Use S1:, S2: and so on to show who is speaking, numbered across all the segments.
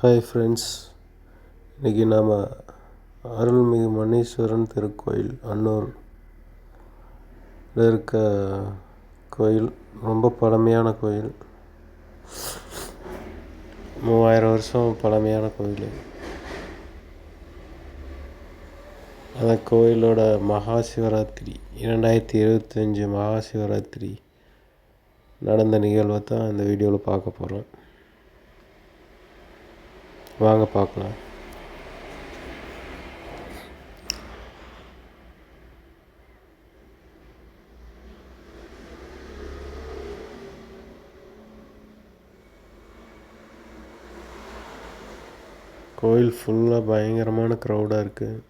S1: Hi friends இன்றைக்கி நாம் அருள்மிகு மணீஸ்வரன் திருக்கோயில் அன்னூர். இருக்க கோயில் ரொம்ப பழமையான கோயில். மூவாயிரம் வருஷம் பழமையான கோயில் அந்த கோயிலோட மகா சிவராத்திரி இரண்டாயிரத்தி இருபத்தஞ்சி மகா சிவராத்திரி நடந்த நிகழ்வை தான் இந்த வீடியோவில் பார்க்க போகிறோம் வாங்க பார்க்கலாம். கோயில் ஃபுல்லாக பயங்கரமான க்ரௌடாக இருக்குது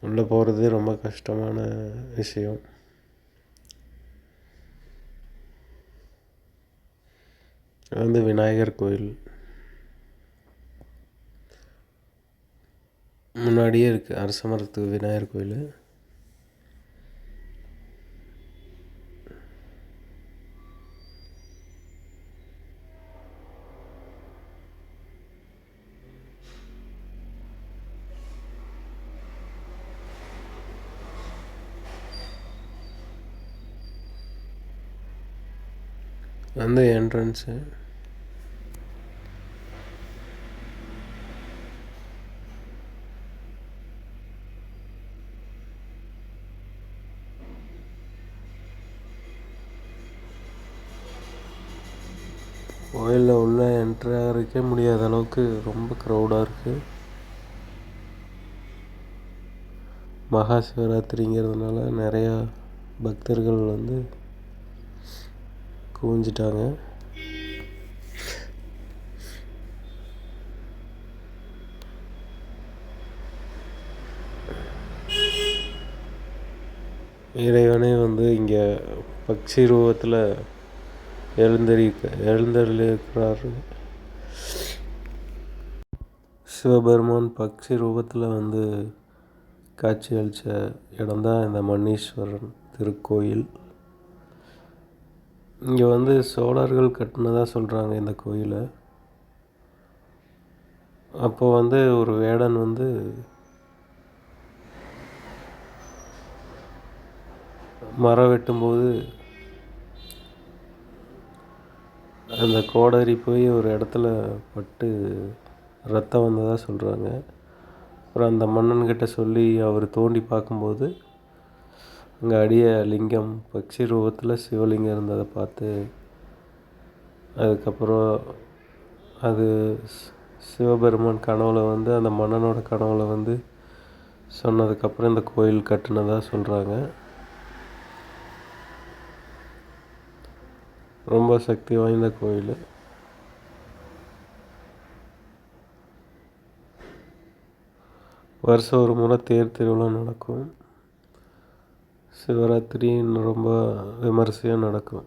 S1: உள்ளே போகிறதே ரொம்ப கஷ்டமான விஷயம். வந்து விநாயகர் கோயில். முன்னாடியே இருக்குது அரச மரத்து விநாயகர் கோயில். அந்த என்ட்ரன்ஸு கோயிலில் உள்ளே என்ட்ரு ஆகிறதுக்கே முடியாத அளவுக்கு ரொம்ப க்ரௌடாக இருக்குது மகா சிவராத்திரிங்கிறதுனால நிறையா பக்தர்கள் வந்து குவிஞ்சிட்டாங்க. இறைவனே வந்து இங்கே பக்ஷி ரூபத்தில் எழுந்தறி எழுந்தருளியிருக்கிறார்கள். சிவபெருமான் பக்ஷி ரூபத்தில் வந்து காட்சி அளித்த இடம்தான் இந்த மன்னீஸ்வரன் திருக்கோயில். இங்கே வந்து சோழர்கள் கட்டினதாக சொல்கிறாங்க இந்த கோயிலை. அப்போ வந்து ஒரு வேடன் வந்து மரம் வெட்டும்போது அந்த கோடரி போய் ஒரு இடத்துல பட்டு ரத்தம் வந்ததாக சொல்கிறாங்க அப்புறம் அந்த மன்னன்கிட்ட சொல்லி அவர் தோண்டி பார்க்கும்போது அங்கே அடிய லிங்கம் பக்ஷி ரூபத்தில் சிவலிங்கம் இருந்ததை பார்த்து அதுக்கப்புறம் அது சிவபெருமான் கனவுல வந்து அந்த மன்னனோட கனவுல வந்து சொன்னதுக்கப்புறம் இந்த கோயில் கட்டினதாக சொல்கிறாங்க ரொம்ப சக்தி வாய்ந்த கோயில். வருஷம் ஒரு முறை தேர் திருவிழா நடக்கும். சிவராத்திரி ரொம்ப விமர்சையாக நடக்கும்.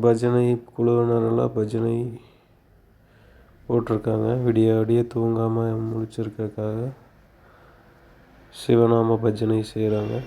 S1: பஜனை குழுவினரெல்லாம் பஜனை போட்டிருக்காங்க. விடிய விடிய தூங்காமல் முழிச்சிருக்கிறதுக்காக சிவநாம பஜனை செய்கிறாங்க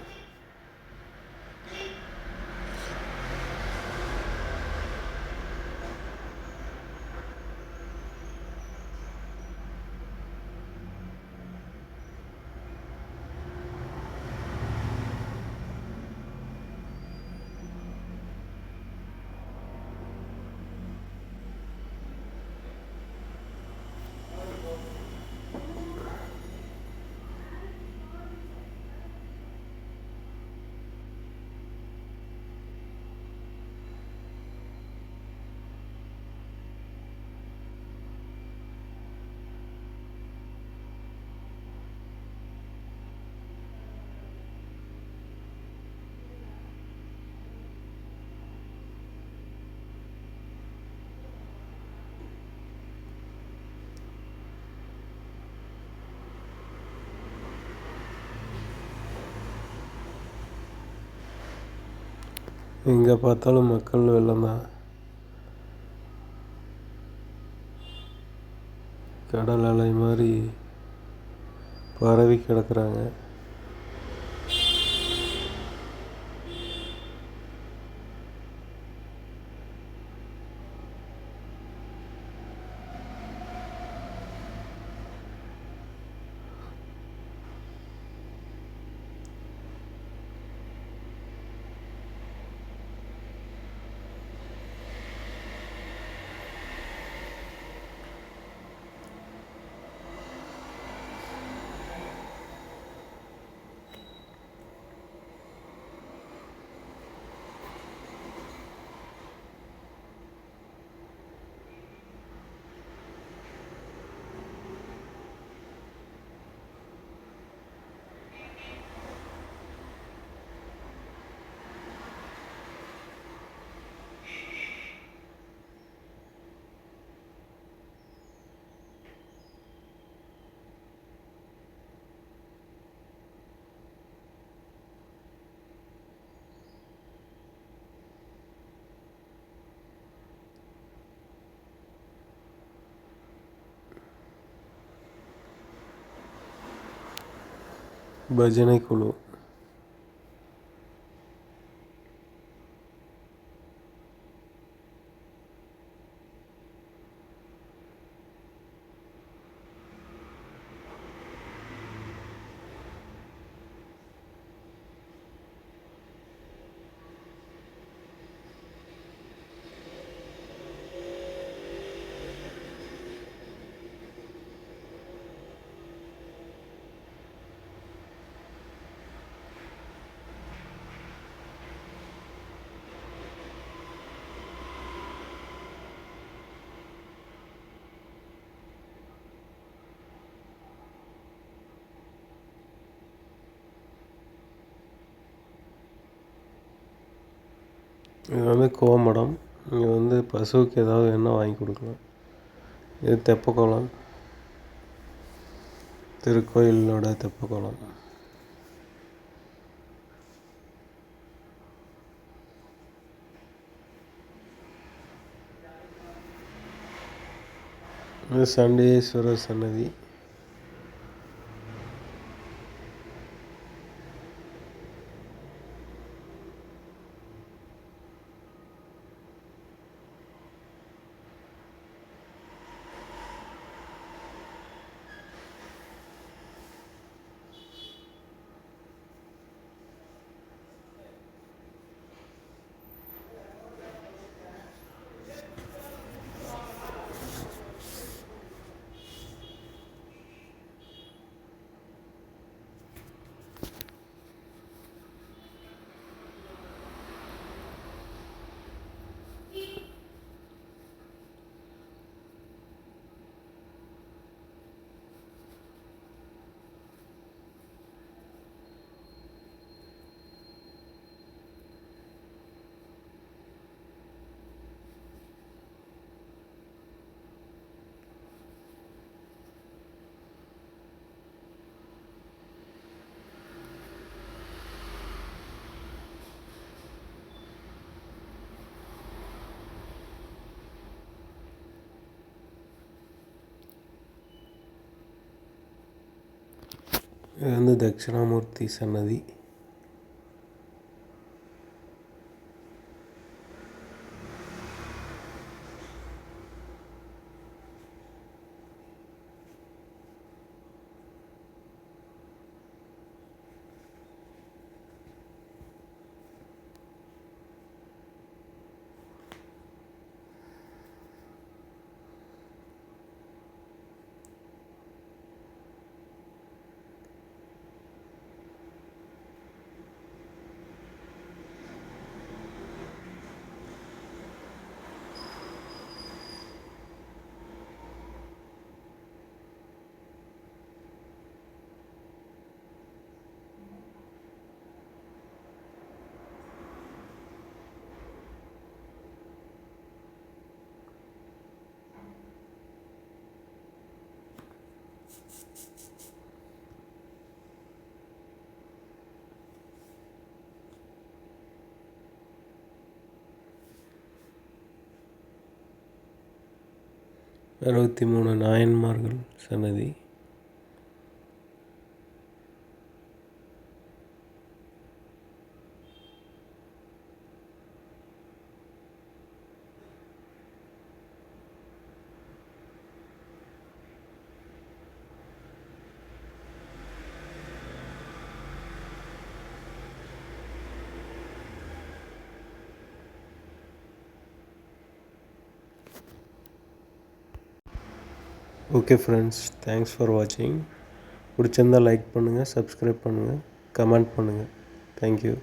S1: எங்கே பார்த்தாலும் மக்கள் வெள்ளம் தான். கடல் அலை மாதிரி பரவி கிடக்குறாங்க. பஜனை குழு இது வந்து கோமடம். இங்கே வந்து பசுவுக்கு ஏதாவது வேணால் வாங்கி கொடுக்கலாம். இது தெப்பக்குளம். திருக்கோயிலோட தெப்பக்குளம். இது சண்டீஸ்வரர் சன்னதி. இது வந்து அறுபத்தி மூணு நாயன்மார்கள் சன்னதி. ஓகே ஃப்ரெண்ட்ஸ் தேங்க்ஸ் ஃபார் வாட்சிங் பிடிச்சிருந்தால் லைக் பண்ணுங்கள் சப்ஸ்கிரைப் பண்ணுங்கள் கமெண்ட் பண்ணுங்கள் தேங்க்யூ